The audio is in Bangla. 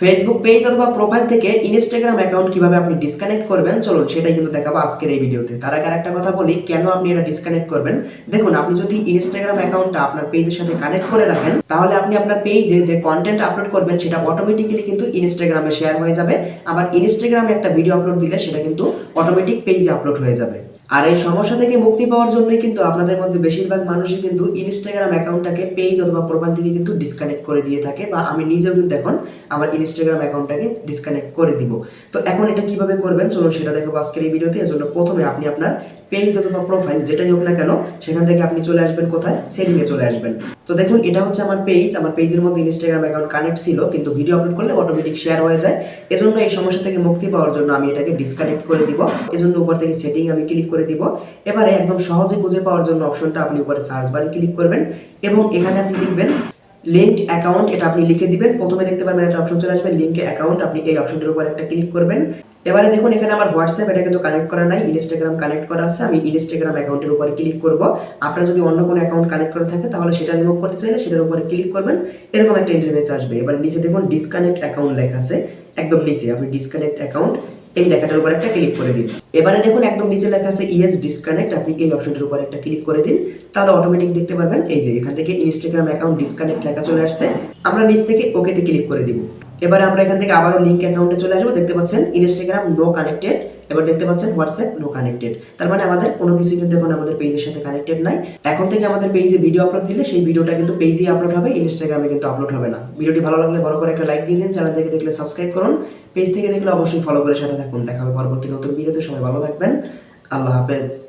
ফেসবুক পেজ অথবা প্রোফাইল থেকে ইনস্টাগ্রাম অ্যাকাউন্ট কীভাবে আপনি ডিসকানেক্ট করবেন, চলুন সেটাই কিন্তু দেখাবো আজকের এই ভিডিওতে তার আগে একটা কথা বলি, কেন আপনি এটা ডিসকানেক্ট করবেন? দেখুন, আপনি যদি ইনস্টাগ্রাম অ্যাকাউন্টটা আপনার পেজের সাথে কানেক্ট করে রাখেন, তাহলে আপনি আপনার পেজে যে কন্টেন্ট আপলোড করবেন, সেটা অটোমেটিক্যালি কিন্তু ইনস্টাগ্রামে শেয়ার হয়ে যাবে। আবার ইনস্টাগ্রামে একটা ভিডিও আপলোড দিলে সেটা কিন্তু অটোমেটিক পেজে আপলোড হয়ে যাবে। আর এই সমস্যা থেকে মুক্তি পাওয়ার জন্যই কিন্তু আপনাদের মধ্যে বেশিরভাগ মানুষই কিন্তু ইনস্টাগ্রাম অ্যাকাউন্টটাকে পেজ অথবা প্রোফাইল থেকে কিন্তু ডিসকানেক্ট করে দিয়ে থাকে বা আমি নিজেও কিন্তু এখন আমার ইনস্টাগ্রাম অ্যাকাউন্টটাকে ডিসকানেক্ট করে দিব। তো এখন এটা কীভাবে করবেন? চলুন সেটা দেখো আজকের এই ভিডিওতে। এজন্য প্রথমে আপনি আপনার পেজ অথবা প্রোফাইল যেটাই হোক না কেন, সেখান থেকে আপনি চলে আসবেন কোথায়? সেটিংয়ে চলে আসবেন। তো দেখুন, এটা হচ্ছে আমার পেজ আমার পেজের মধ্যে ইনস্টাগ্রাম অ্যাকাউন্ট কানেক্ট ছিল, কিন্তু ভিডিও আপলোড করলে অটোমেটিক শেয়ার হয়ে যায়। এজন্য এই সমস্যা থেকে মুক্তি পাওয়ার জন্য আমি এটাকে ডিসকানেক্ট করে দিব। এজন্য উপর থেকে সেটিং আমি ক্লিক করে দিব। এবারে একদম সহজে খুঁজে পাওয়ার জন্য অপশনটা আপনি উপরে সার্চ বারে ক্লিক করবেন এবং এখানে আপনি দেখবেন লিঙ্ক অ্যাকাউন্ট এটা আপনি লিখে দিবেন। প্রথমে দেখতে পারবেন একটা অপশন চলে আসবে লিঙ্ক অ্যাকাউন্ট আপনি এই অপশনটির উপর একটা ক্লিক করবেন। এবারে দেখুন, এখানে আমার হোয়াটসঅ্যাপ এটা কিন্তু কানেক্ট করা নাই ইনস্টাগ্রাম কানেক্ট করা আছে, আমি ইনস্টাগ্রাম অ্যাকাউন্টের উপরে ক্লিক করব। আপনার যদি অন্য কোনো অ্যাকাউন্ট কানেক্ট করা থাকে তাহলে সেটা রিমুভ করতে চাইলে সেটার উপরে ক্লিক করবেন, এরকম একটা ইন্টারফেস আসবে। এবার নিচে দেখুন ডিসকানেক্ট অ্যাকাউন্ট লেখা আছে, একদম নিচে, আপনি ডিসকানেক্ট অ্যাকাউন্ট এই লেখাটার উপর একটা ক্লিক করে দিন। এবারে দেখুন, একদম নিচে লেখা আছে ইএস ডিসকানেক্ট আপনি এই অপশনটির উপর একটা ক্লিক করে দিন, তাহলে অটোমেটিক দেখতে পারবেন, এই যে এখান থেকে ইনস্টাগ্রাম অ্যাকাউন্ট ডিসকানেক্ট লেখা চলে আসছে। আমরা নিচ থেকে ওকেতে ক্লিক করে দিব। এবারে আমরা এখান থেকে আবারও লিঙ্ক অ্যাকাউন্টে চলে আসব। দেখতে পাচ্ছেন ইনস্টাগ্রাম নো কানেক্টেড এবার দেখতে পাচ্ছেন হোয়াটসঅ্যাপ নো কানেক্টেড তার মানে আমাদের কোনো কিছু কিন্তু এখন আমাদের পেজের সাথে কানেক্টেড নাই। এখন থেকে আমাদের পেজে ভিডিও আপলোড দিলে সেই ভিডিওটা কিন্তু পেজে আপলোড হবে ইনস্টাগ্রামে কিন্তু আপলোড হবে না। ভিডিওটি ভালো লাগলে বড় করে একটা লাইক দিয়ে দিন চ্যানেল থেকে দেখলে সাবস্ক্রাইব করুন। পেজ থেকে দেখলে অবশ্যই ফলো করে সাথে থাকুন। দেখা হবে পরবর্তী নতুন ভিডিওতে সবাই ভালো থাকবেন। আল্লাহ হাফেজ।